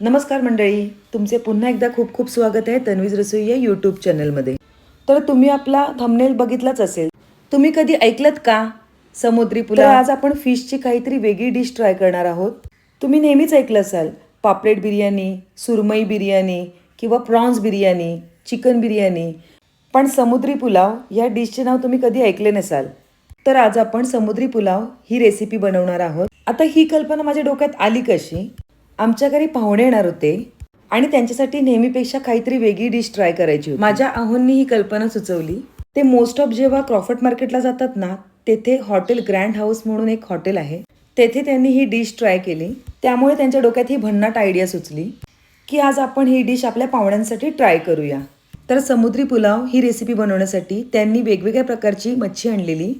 नमस्कार मंडळी तुमचे पुन्हा एकदा खूप खूप स्वागत आहे तन्वीज रसोई या यूट्यूब चॅनलमध्ये तर तुम्ही आपला थंबनेल बघितलाच असेल. तुम्ही कधी ऐकलत का? समुद्री पुलाव आज आपण फिशची काहीतरी वेगळी डिश ट्राय करणार आहोत. तुम्ही नेहमीच ऐकलं असाल पापलेट बिर्याणी सुरमई बिर्याणी किंवा प्रॉन्स बिर्याणी चिकन बिर्याणी. पण समुद्री पुलाव या डिशचे नाव तुम्ही कधी ऐकले नसाल. तर आज आपण समुद्री पुलाव ही रेसिपी बनवणार आहोत. आता ही कल्पना माझ्या डोक्यात आली कशी? आमच्या घरी पाहुणे येणार होते आणि त्यांच्यासाठी नेहमीपेक्षा काहीतरी वेगळी डिश ट्राय करायची होती. माझ्या आहोंनी ही कल्पना सुचवली. ते मोस्ट ऑफ जेव्हा क्रॉफर्ट मार्केटला जातात ना तेथे हॉटेल ग्रँड हाऊस म्हणून एक हॉटेल आहे. तेथे त्यांनी ही डिश ट्राय केली. त्यामुळे त्यांच्या डोक्यात ही भन्नाट आयडिया सुचली की आज आपण ही डिश आपल्या पाहुण्यांसाठी ट्राय करूया. तर समुद्री पुलाव ही रेसिपी बनवण्यासाठी त्यांनी वेगवेगळ्या प्रकारची मच्छी आणलेली.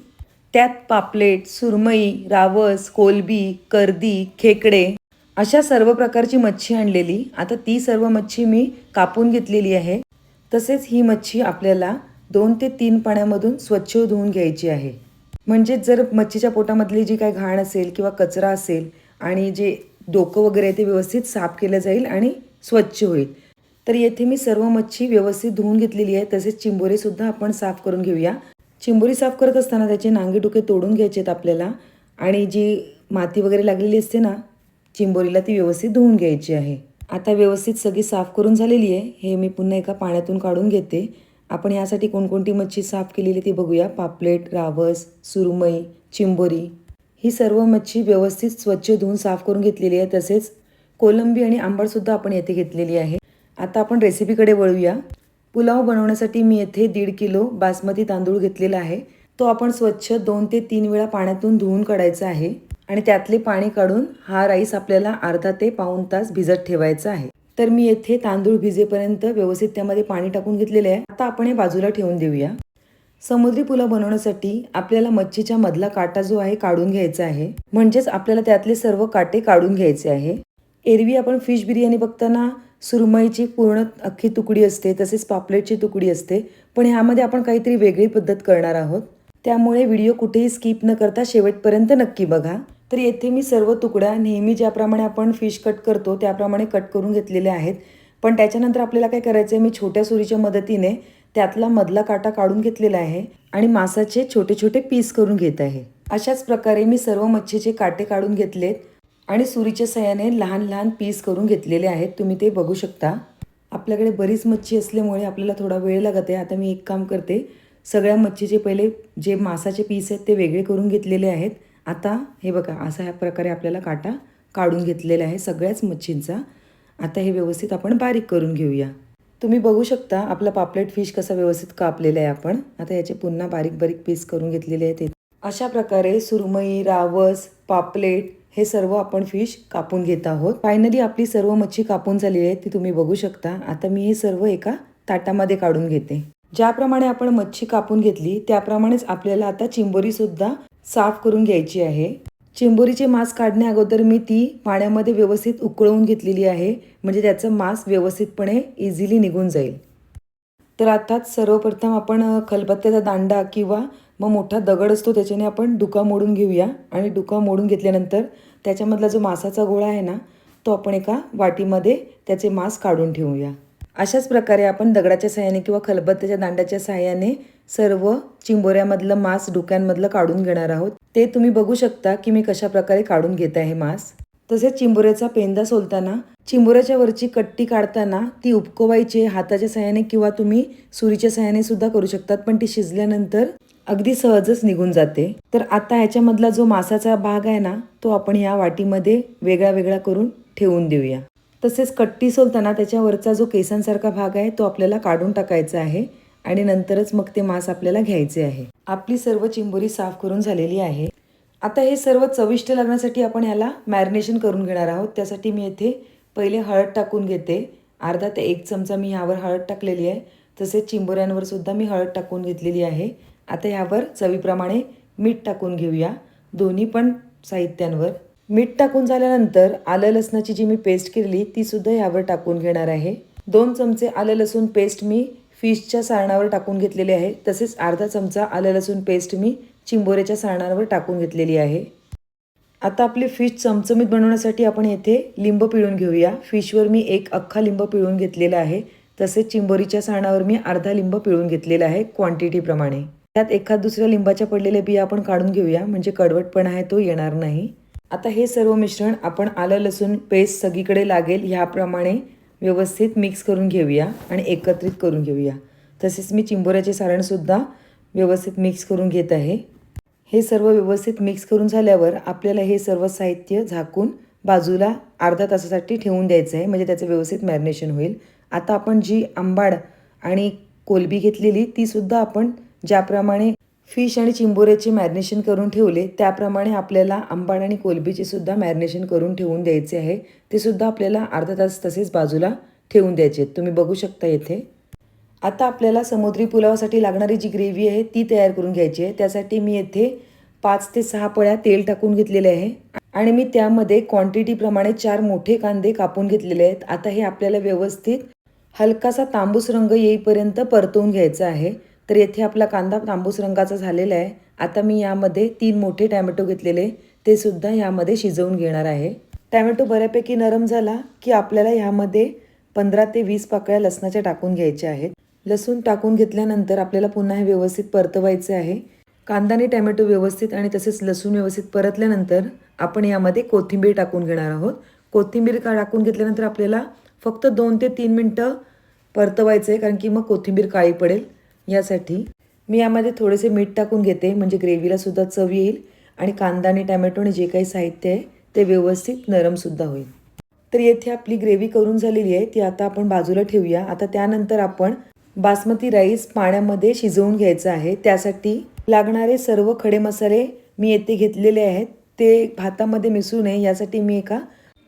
त्यात पापलेट सुरमई रावस कोलबी कर्दी खेकडे अशा सर्व प्रकारची मच्छी आणलेली. आता ती सर्व मच्छी मी कापून घेतलेली आहे. तसेच ही मच्छी आपल्याला दोन ते तीन पाण्यामधून स्वच्छ धुवून घ्यायची आहे. म्हणजे जर मच्छीच्या पोटामधली जी काही घाण असेल किंवा कचरा असेल आणि जे डोकं वगैरे आहे ते व्यवस्थित साफ केलं जाईल आणि स्वच्छ होईल. तर येथे मी सर्व मच्छी व्यवस्थित धुवून घेतलेली आहे. तसेच चिंबोरीसुद्धा आपण साफ करून घेऊया. चिंबोरी साफ करत असताना त्याचे नांगे डोके तोडून घ्यायचे आहेत आपल्याला. आणि जी माती वगैरे लागलेली असते ना चिंबोरीला ती व्यवस्थित धुवून घ्यायची आहे. आता व्यवस्थित सगळी साफ करून झालेली आहे. हे मी पुन्हा एका पाण्यातून काढून घेते. आपण यासाठी कोणकोणती मच्छी साफ केलेली ती बघूया. पापलेट रावस सुरमई चिंबोरी. ही सर्व मच्छी व्यवस्थित स्वच्छ धुवून साफ करून घेतलेली आहे. तसेच कोलंबी आणि आंबाडसुद्धा आपण येथे घेतलेली आहे. आता आपण रेसिपीकडे वळूया. पुलाव बनवण्यासाठी मी येथे दीड किलो बासमती तांदूळ घेतलेला आहे. तो आपण स्वच्छ दोन ते तीन वेळा पाण्यातून धुवून काढायचा आहे. आणि त्यातले पाणी काढून हा राईस आपल्याला अर्धा ते पाऊण तास भिजत ठेवायचा आहे. तर मी येथे तांदूळ भिजेपर्यंत व्यवस्थित त्यामध्ये पाणी टाकून घेतलेले आहे. आता आपण हे बाजूला ठेवून देऊया. समुद्री पुलाव बनवण्यासाठी आपल्याला मच्छीच्या मधला काटा जो आहे काढून घ्यायचा आहे. म्हणजेच आपल्याला त्यातले सर्व काटे काढून घ्यायचे आहे. एरवी आपण फिश बिर्याणी बघताना सुरमईची पूर्ण अख्खी तुकडी असते तसेच पापलेटची तुकडी असते. पण ह्यामध्ये आपण काहीतरी वेगळी पद्धत करणार आहोत. त्यामुळे व्हिडिओ कुठेही स्किप न करता शेवटपर्यंत नक्की बघा. तर येथे मी सर्व तुकड्या नेहमी ज्याप्रमाणे आपण फिश कट करतो त्याप्रमाणे कट करून घेतलेले आहेत. पण त्याच्यानंतर आपल्याला काय करायचं आहे मी छोट्या सुरीच्या मदतीने त्यातला मधला काटा काढून घेतलेला आहे आणि मासाचे छोटे छोटे पीस करून घेत आहे. अशाच प्रकारे मी सर्व मच्छीचे काटे काढून घेतलेत आणि सुरीच्या सहाय्याने लहान लहान पीस करून घेतलेले आहेत. तुम्ही ते बघू शकता. आपल्याकडे बरीच मच्छी असल्यामुळे आपल्याला थोडा वेळ लागत आहे. आता मी एक काम करते. सगळ्या मच्छीचे पहिले जे मासाचे पीस आहेत ते वेगळे करून घेतलेले आहेत. आता हे बघा असा ह्या प्रकारे आपल्याला काटा काढून घेतलेला आहे सगळ्याच मच्छींचा. आता हे व्यवस्थित आपण बारीक करून घेऊया. तुम्ही बघू शकता आपला पापलेट फिश कसा व्यवस्थित कापलेला आहे आपण. आता याचे पुन्हा बारीक बारीक पीस करून घेतलेले आहेत अशा प्रकारे सुरमई रावस पापलेट हे सर्व आपण फिश कापून घेत आहोत. फायनली आपली सर्व मच्छी कापून झालेली आहे ती तुम्ही बघू शकता. आता मी हे सर्व एका ताटामध्ये काढून घेते. ज्याप्रमाणे आपण मच्छी कापून घेतली त्याप्रमाणेच आपल्याला आता चिंबोरीसुद्धा साफ करून घ्यायची आहे. चिंबोरीचे मांस काढण्या अगोदर मी ती पाण्यामध्ये व्यवस्थित उकळवून घेतलेली आहे. म्हणजे त्याचं मांस व्यवस्थितपणे इझिली निघून जाईल. तर आताच सर्वप्रथम आपण खलबत्त्याचा दांडा किंवा मग मोठा दगड असतो त्याच्याने आपण डुका मोडून घेऊया. आणि डुका मोडून घेतल्यानंतर त्याच्यामधला जो मासाचा गोळा आहे ना तो आपण एका वाटीमध्ये त्याचे मांस काढून ठेवूया. अशाच प्रकारे आपण दगडाच्या सहाय्याने किंवा खलबत्त्याच्या दांड्याच्या सहाय्याने सर्व चिंबोऱ्यामधलं मांस डोक्यांमधलं काढून घेणार आहोत. ते तुम्ही बघू शकता की मी कशा प्रकारे काढून घेत आहे मांस. तसेच चिंबोऱ्याचा पेंदा सोलताना चिंबोऱ्याच्या वरची कट्टी काढताना ती उपकोवायची हाताच्या सहाय्याने किंवा तुम्ही सुरीच्या सहाय्याने सुद्धा करू शकतात पण ती शिजल्यानंतर अगदी सहजच निघून जाते. तर आता ह्याच्यामधला जो मासाचा भाग आहे ना तो आपण या वाटीमध्ये वेगळा वेगळा करून ठेवून देऊया. तसेच कट्टी सोलताना त्याच्यावरचा जो केसांसारखा भाग आहे तो आपल्याला काढून टाकायचा आहे आणि नंतरच मग ते मांस आपल्याला घ्यायचे आहे. आपली सर्व चिंबोरी साफ करून झालेली आहे. आता हे सर्व चविष्ट लागण्यासाठी आपण याला मॅरिनेशन करून घेणार आहोत. त्यासाठी मी येथे पहिले हळद टाकून घेते. अर्धा ते एक चमचा मी ह्यावर हळद टाकलेली आहे. तसेच चिंबोऱ्यांवर सुद्धा मी हळद टाकून घेतलेली आहे. आता ह्यावर चवीप्रमाणे मीठ टाकून घेऊया. दोन्ही पण साहित्यांवर. मीठ टाकून झाल्यानंतर आलं लसणाची जी मी पेस्ट केलेली ती सुद्धा टाकून घेणार आहे. दोन चमचे आलं लसूण पेस्ट मी फिशच्या सारणावर टाकून घेतलेले आहे. तसेच अर्धा चमचा आलं लसूण पेस्ट मी चिंबोऱ्याच्या सारणावर टाकून घेतलेली आहे. आता आपली फिश चमचमीत बनवण्यासाठी आपण येथे लिंब पिळून घेऊया. फिशवर मी एक अख्खा लिंब पिळून घेतलेला आहे. तसेच चिंबोरीच्या सारणावर मी अर्धा लिंब पिळून घेतलेला आहे क्वांटिटीप्रमाणे त्यात एखाद दुसऱ्या लिंबाच्या पडलेल्या बिया आपण काढून घेऊया. म्हणजे कडवटपणा आहे तो येणार नाही. आता हे सर्व मिश्रण आपण आलं लसूण पेस्ट सगळीकडे लागेल. ह्याप्रमाणे व्यवस्थित मिक्स करून घेऊया आणि एकत्रित करून घेऊया. तसेच मी चिंबोऱ्याचे सारणसुद्धा व्यवस्थित मिक्स करून घेत आहे. हे सर्व व्यवस्थित मिक्स करून झाल्यावर आपल्याला हे सर्व साहित्य झाकून बाजूला अर्धा तासासाठी ठेवून द्यायचं आहे. म्हणजे त्याचं व्यवस्थित मॅरिनेशन होईल. आता आपण जी आंबाड आणि कोलबी घेतलेली तीसुद्धा आपण ज्याप्रमाणे फिश आणि चिंबोऱ्याचे मॅरिनेशन करून ठेवले. त्याप्रमाणे आपल्याला आंबाड आणि कोलबीचे सुद्धा मॅरिनेशन करून ठेवून द्यायचे आहे. ते सुद्धा आपल्याला अर्धा तास तसेच बाजूला ठेवून द्यायचे आहेत. तुम्ही बघू शकता येथे. आता आपल्याला समुद्री पुलावासाठी लागणारी जी ग्रेव्ही आहे ती तयार करून घ्यायची आहे. त्यासाठी मी येथे पाच ते सहा पळ्या तेल टाकून घेतलेले आहे. आणि मी त्यामध्ये क्वांटिटीप्रमाणे चार मोठे कांदे कापून घेतलेले आहेत. आता हे आपल्याला व्यवस्थित हलकासा तांबूस रंग येईपर्यंत परतवून घ्यायचा आहे. तर येथे आपला कांदा तांबूस रंगाचा झालेला आहे. आता मी यामध्ये तीन मोठे टॅमॅटो घेतलेले. ते सुद्धा यामध्ये शिजवून घेणार आहे. टॅमॅटो बऱ्यापैकी नरम झाला की आपल्याला ह्यामध्ये पंधरा ते वीस पाकळ्या लसणाच्या टाकून घ्यायच्या आहेत. लसूण टाकून घेतल्यानंतर आपल्याला पुन्हा हे व्यवस्थित परतवायचे आहे. कांदा आणि टॅमॅटो व्यवस्थित आणि तसेच लसूण व्यवस्थित परतल्यानंतर आपण यामध्ये कोथिंबीर टाकून घेणार आहोत. कोथिंबीर का टाकून घेतल्यानंतर आपल्याला फक्त दोन ते तीन मिनटं परतवायचं आहे कारण की मग कोथिंबीर काळी पडेल. यासाठी मी यामध्ये थोडेसे मीठ टाकून घेते. म्हणजे ग्रेव्हीला सुद्धा चव येईल आणि कांदा आणि टॅमॅटो आणि जे काही साहित्य आहे ते व्यवस्थित नरमसुद्धा होईल. तर येथे आपली ग्रेव्ही करून झालेली आहे. ती आता आपण बाजूला ठेवूया. आता त्यानंतर आपण बासमती राईस पाण्यामध्ये शिजवून घ्यायचं आहे. त्यासाठी लागणारे सर्व खडे मसाले मी येथे घेतलेले आहेत. ते भातामध्ये मिसळू नये. यासाठी मी एका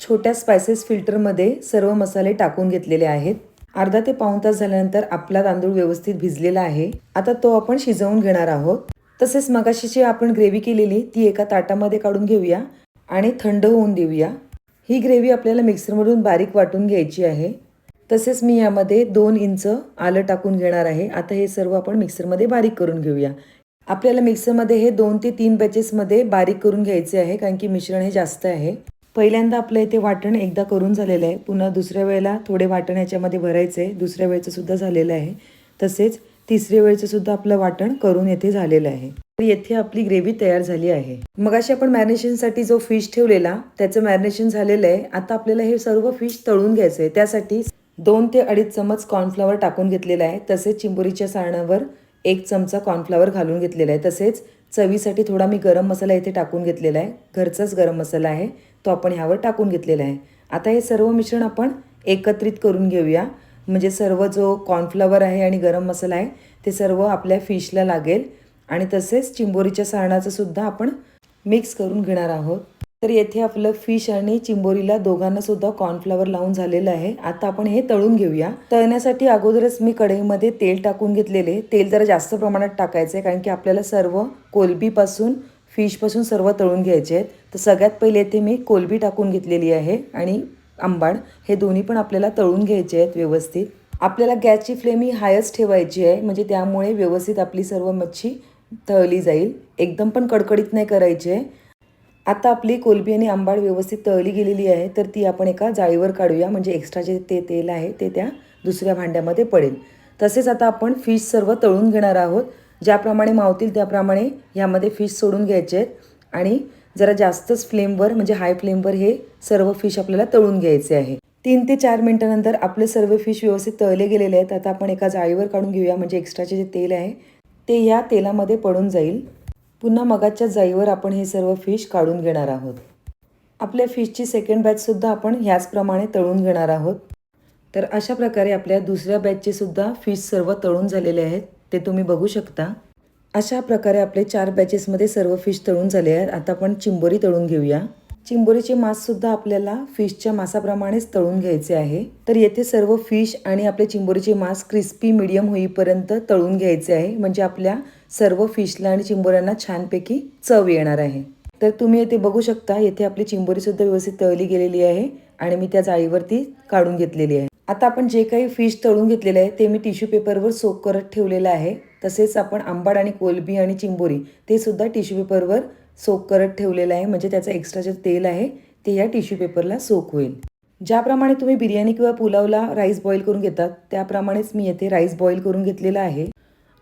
छोट्या स्पायसेस फिल्टरमध्ये सर्व मसाले टाकून घेतलेले आहेत. अर्धा ते पाऊण तास झाल्यानंतर आपला तांदूळ व्यवस्थित भिजलेला आहे. आता तो आपण शिजवून घेणार आहोत. तसेच मगाशी जी आपण ग्रेव्ही केलेली ती एका ताटामध्ये काढून घेऊया आणि थंड होऊन देऊया. ही ग्रेव्ही आपल्याला मिक्सरमधून बारीक वाटून घ्यायची आहे. तसेच मी यामध्ये दोन इंच आलं टाकून घेणार आहे. आता हे सर्व आपण मिक्सरमध्ये बारीक करून घेऊया. आपल्याला मिक्सरमध्ये हे दोन ते तीन बॅचेसमध्ये बारीक करून घ्यायचे आहे कारण की मिश्रण हे जास्त आहे. पहिल्यांदा आपलं इथे वाटण एकदा करून झालेलं आहे. पुन्हा दुसऱ्या वेळेला थोडे वाटण याच्यामध्ये भरायचं. आहे दुसऱ्या वेळेचं सुद्धा झालेलं आहे. तसेच तिसऱ्या वेळेचं सुद्धा आपलं वाटण करून येथे झालेलं आहे. तर येथे आपली ग्रेव्ही तयार झाली आहे. मग अशी आपण मॅरिनेशनसाठी जो फिश ठेवलेला त्याचं मॅरिनेशन झालेलं आहे. आता आपल्याला हे सर्व फिश तळून घ्यायचं आहे त्यासाठी दोन ते अडीच चमच कॉर्नफ्लॉवर टाकून घेतलेला आहे. तसेच चिंबोरीच्या सारणावर एक चमचा कॉर्नफ्लॉवर घालून घेतलेला आहे. तसेच चवीसाठी थोडा मी गरम मसाला इथे टाकून घेतलेला आहे. घरचाच गरम मसाला आहे. तो आपण ह्यावर टाकून घेतलेला आहे. आता हे सर्व मिश्रण आपण एकत्रित करून घेऊया. म्हणजे सर्व जो कॉर्नफ्लॉवर आहे आणि गरम मसाला आहे ते सर्व आपल्या फिशला लागेल. आणि तसेच चिंबोरीच्या सारणाचं सुद्धा आपण मिक्स करून घेणार आहोत. तर येथे आपलं फिश आणि चिंबोरीला दोघांना सुद्धा कॉर्नफ्लॉवर लावून झालेलं आहे. आता आपण हे तळून घेऊया. तळण्यासाठी अगोदरच मी कढईमध्ये तेल टाकून घेतलेले. तेल जरा जास्त प्रमाणात टाकायचं आहे कारण की आपल्याला सर्व कोलबीपासून फिशपासून सर्व तळून घ्यायचे आहेत. तर सगळ्यात पहिले येथे मी कोलबी टाकून घेतलेली आहे आणि आंबाड हे दोन्ही पण आपल्याला तळून घ्यायचे आहेत व्यवस्थित. आपल्याला गॅसची फ्लेम ही हायच ठेवायची आहे म्हणजे त्यामुळे व्यवस्थित आपली सर्व मच्छी तळली जाईल. एकदम पण कडकडीत नाही करायची. आहे आता आपली कोलबी आणि आंबाड व्यवस्थित तळली गेलेली आहे तर ती आपण एका जाळीवर काढूया. म्हणजे एक्स्ट्रा जे ते तेल आहे ते त्या दुसऱ्या भांड्यामध्ये पडेल. तसेच आता आपण फिश सर्व तळून घेणार आहोत. ज्याप्रमाणे मावतील त्याप्रमाणे ह्यामध्ये फिश सोडून घ्यायचे आहेत. आणि जरा जास्तच फ्लेमवर म्हणजे हाय फ्लेमवर हे सर्व फिश आपल्याला तळून घ्यायचे आहे. तीन ते चार मिनटानंतर आपले सर्व फिश व्यवस्थित तळले गेलेले आहेत. आता आपण एका जाळीवर काढून घेऊया. म्हणजे एक्स्ट्राचे जे तेल आहे ते या तेलामध्ये पडून जाईल. पुन्हा मगाच्या जाईवर आपण हे सर्व फिश काढून घेणार आहोत. आपल्या फिशची सेकंड बॅचसुद्धा आपण ह्याचप्रमाणे तळून घेणार आहोत. तर अशा प्रकारे आपल्या दुसऱ्या बॅचचेसुद्धा फिश सर्व तळून झालेले आहेत. ते तुम्ही बघू शकता. अशा प्रकारे आपले चार बॅचेसमध्ये सर्व फिश तळून झाले आहेत. आता आपण चिंबोरी तळून घेऊया. चिंबोरीचे मांससुद्धा आपल्याला फिशच्या मासाप्रमाणेच तळून घ्यायचे आहे. तर येथे सर्व फिश आणि आपले चिंबोरीचे मांस क्रिस्पी मिडियम होईपर्यंत तळून घ्यायचे आहे. म्हणजे आपल्या सर्व फिशला आणि चिंबोऱ्यांना छानपैकी चव येणार आहे. तर तुम्ही येथे बघू शकता येथे आपली चिंबोरीसुद्धा व्यवस्थित तळली गेलेली आहे आणि मी त्या जाळीवरती काढून घेतलेली आहे. आता आपण जे काही फिश तळून घेतलेले आहे ते मी टिश्यू पेपरवर सोक करत ठेवलेलं आहे. तसेच आपण आंबाड आणि कोलबी आणि चिंबोरी ते सुद्धा टिश्यू पेपरवर सोक करत ठेवलेलं आहे. म्हणजे त्याचं एक्स्ट्रा जे तेल आहे ते या टिश्यू पेपरला सोक होईल. ज्याप्रमाणे तुम्ही बिर्याणी किंवा पुलावला राईस बॉईल करून घेतात त्याप्रमाणेच मी येथे राईस बॉईल करून घेतलेला आहे.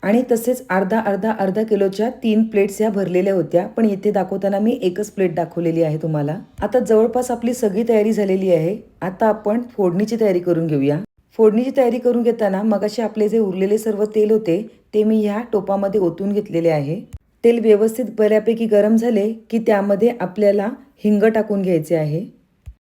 आणि तसेच अर्धा अर्धा अर्धा किलोच्या तीन प्लेट्स ह्या भरलेल्या होत्या. पण येथे दाखवताना मी एकच प्लेट दाखवलेली आहे तुम्हाला. आता जवळपास आपली सगळी तयारी झालेली आहे. आता आपण फोडणीची तयारी करून घेऊया. फोडणीची तयारी करून घेताना मगाशी आपले जे उरलेले सर्व तेल होते ते मी ह्या टोपामध्ये ओतून घेतलेले आहे. तेल व्यवस्थित बऱ्यापैकी गरम झाले की त्यामध्ये आपल्याला हिंग टाकून घ्यायचे आहे.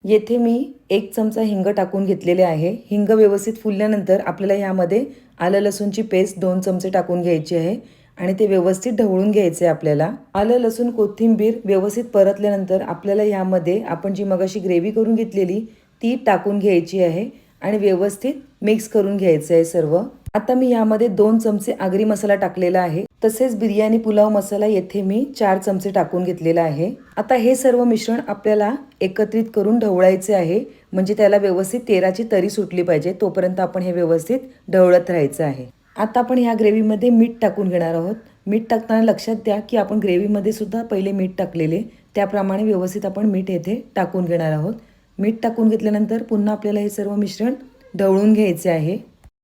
येथे मी एक चमचा हिंग टाकून घेतलेले आहे. हिंग व्यवस्थित फुलल्यानंतर आपल्याला यामध्ये आलं लसूणची पेस्ट दोन चमचे टाकून घ्यायची आहे आणि ते व्यवस्थित ढवळून घ्यायचे आहे आपल्याला. आलं लसूण कोथिंबीर व्यवस्थित परतल्यानंतर आपल्याला यामध्ये आपण जी मगाशी ग्रेव्ही करून घेतलेली ती टाकून घ्यायची आहे आणि व्यवस्थित मिक्स करून घ्यायचं आहे सर्व. आता मी यामध्ये दोन चमचे आगरी मसाला टाकलेला आहे. तसेच बिर्याणी पुलाव मसाला येथे मी चार चमचे टाकून घेतलेला आहे. आता हे सर्व मिश्रण आपल्याला एकत्रित करून ढवळायचे आहे. म्हणजे त्याला व्यवस्थित तेराची तरी सुटली पाहिजे तोपर्यंत आपण हे व्यवस्थित ढवळत राहायचं आहे. आता आपण ह्या ग्रेव्हीमध्ये मीठ टाकून घेणार आहोत. मीठ टाकताना लक्षात द्या की आपण ग्रेव्हीमध्ये सुद्धा पहिले मीठ टाकलेले. त्याप्रमाणे व्यवस्थित आपण मीठ येथे टाकून घेणार आहोत. मीठ टाकून घेतल्यानंतर पुन्हा आपल्याला हे सर्व मिश्रण ढवळून घ्यायचे आहे.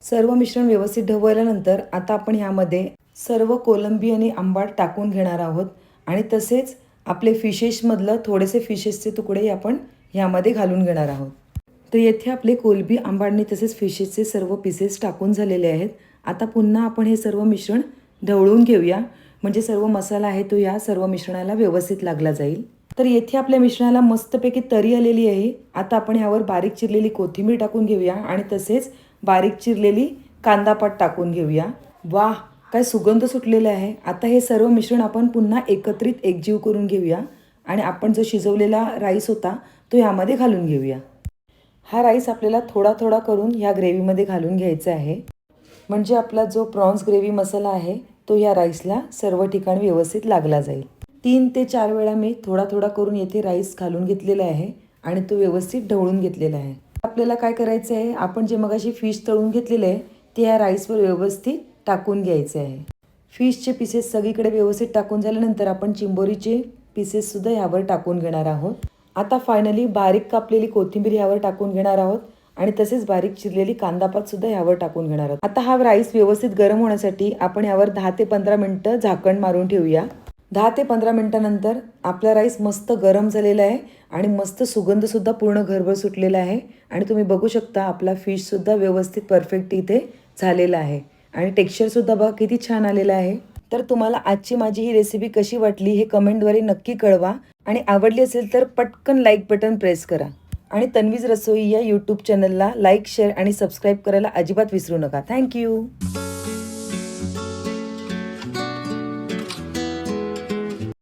सर्व मिश्रण व्यवस्थित ढवळल्यानंतर आता आपण ह्यामध्ये सर्व कोलंबी आणि आंबाट टाकून घेणार आहोत. आणि तसेच आपले फिशेसमधलं थोडेसे फिशेसचे तुकडे आपण ह्यामध्ये घालून घेणार आहोत. तर येथे आपले कोलबी आंबाडणी तसेच फिशेसचे सर्व पीसेस टाकून झालेले आहेत. आता पुन्हा आपण हे सर्व मिश्रण ढवळून घेऊया. म्हणजे सर्व मसाला आहे तो या सर्व मिश्रणाला व्यवस्थित लागला जाईल. तर येथे आपल्या मिश्रणाला मस्तपैकी तरी आलेली आहे. आता आपण ह्यावर बारीक चिरलेली कोथिंबीर टाकून घेऊया आणि तसेच बारीक चिरलेली कांदापात टाकून घेऊया. वाह! काय सुगंध सुटलेला आहे? आता हे सर्व मिश्रण आपण पुन्हा एकत्रित एकजीव करून घेऊया. आणि आपण जो शिजवलेला राईस होता तो यामध्ये घालून घेऊया. हा राईस आपल्याला थोडा थोडा करून ह्या ग्रेव्हीमध्ये घालून घ्यायचा आहे. म्हणजे आपला जो प्रॉन्स ग्रेव्ही मसाला आहे तो या राईसला सर्व ठिकाणी व्यवस्थित लागला जाईल. तीन ते चार वेळा मी थोडा थोडा करून येथे राईस घालून घेतलेला आहे आणि तो व्यवस्थित ढवळून घेतलेला आहे. आपल्याला काय करायचं आहे आपण जे मगाशी फिश तळून घेतलेले आहे ते या राईसवर व्यवस्थित टाकून घ्यायचे आहे. फिशचे पीसेस सगळीकडे व्यवस्थित टाकून झाल्यानंतर आपण चिंबोरीचे पीसेससुद्धा ह्यावर टाकून घेणार आहोत. आता फायनली बारीक कापलेली कोथिंबीर ह्यावर टाकून घेणार आहोत आणि तसेच बारीक चिरलेली कांदापात सुद्धा टाकून घेणार आहोत. आता हा राईस व्यवस्थित गरम होण्यासाठी आपण यावर दहा ते पंधरा मिनटं झाकण मारून ठेवूया. दहा ते पंधरा मिनटानंतर आपला राईस मस्त गरम झालेला आहे आणि मस्त सुगंधसुद्धा पूर्ण घरभर सुटलेला आहे. आणि तुम्ही बघू शकता आपला फिशसुद्धा व्यवस्थित परफेक्ट इथे झालेला आहे. आणि टेक्स्चरसुद्धा बघा किती छान आलेलं आहे. तर तुम्हाला आजची माझी ही रेसिपी कशी वाटली हे कमेंटद्वारे नक्की कळवा. आणि आवडली असेल तर पटकन लाईक बटन प्रेस करा. आणि तन्वीज रसोई या यूट्यूब चॅनलला लाईक शेअर आणि सबस्क्राईब करायला अजिबात विसरू नका. थँक्यू